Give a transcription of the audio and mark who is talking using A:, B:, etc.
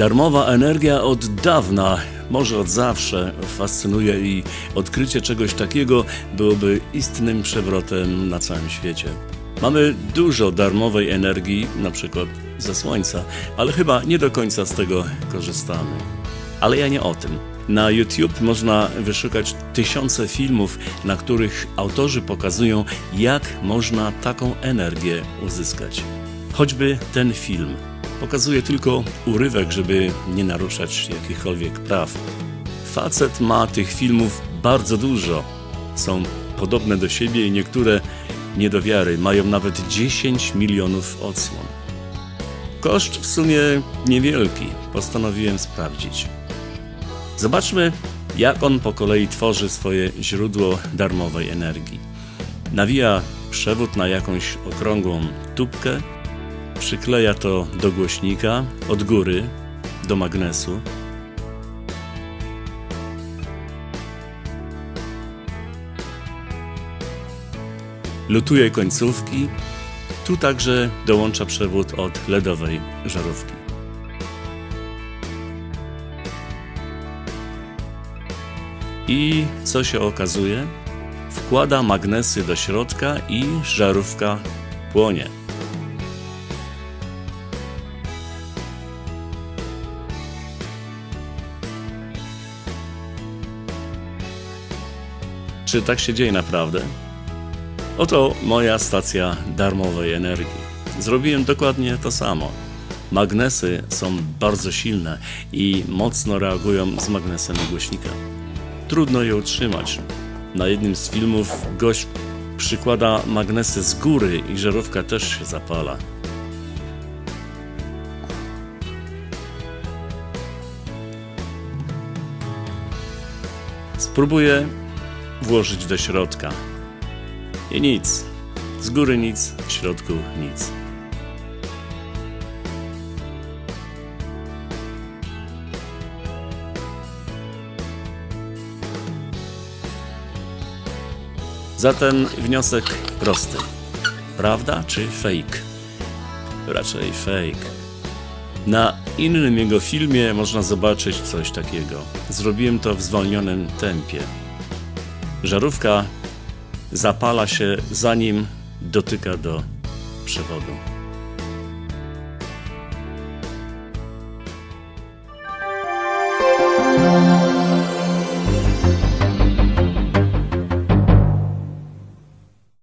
A: Darmowa energia od dawna, może od zawsze, fascynuje i odkrycie czegoś takiego byłoby istnym przewrotem na całym świecie. Mamy dużo darmowej energii, na przykład ze słońca, ale chyba nie do końca z tego korzystamy. Ale ja nie o tym. Na YouTube można wyszukać tysiące filmów, na których autorzy pokazują, jak można taką energię uzyskać. Choćby ten film pokazuje tylko urywek, żeby nie naruszać jakichkolwiek praw. Facet ma tych filmów bardzo dużo. Są podobne do siebie i niektóre nie do wiary. Mają nawet 10 milionów odsłon. Koszt w sumie niewielki. Postanowiłem sprawdzić. Zobaczmy, jak on po kolei tworzy swoje źródło darmowej energii. Nawija przewód na jakąś okrągłą tubkę, przykleja to do głośnika od góry do magnesu. Lutuje końcówki, tu także dołącza przewód od LEDowej żarówki. I co się okazuje? Wkłada magnesy do środka i żarówka płonie. Czy tak się dzieje naprawdę? Oto moja stacja darmowej energii. Zrobiłem dokładnie to samo. Magnesy są bardzo silne i mocno reagują z magnesem głośnika. Trudno je utrzymać. Na jednym z filmów gość przykłada magnesy z góry i żarówka też się zapala. Spróbuję włożyć do środka. I nic. Z góry nic, w środku nic. Zatem wniosek prosty. Prawda czy fake? Raczej fake. Na innym jego filmie można zobaczyć coś takiego. Zrobiłem to w zwolnionym tempie. Żarówka zapala się zanim dotyka do przewodu.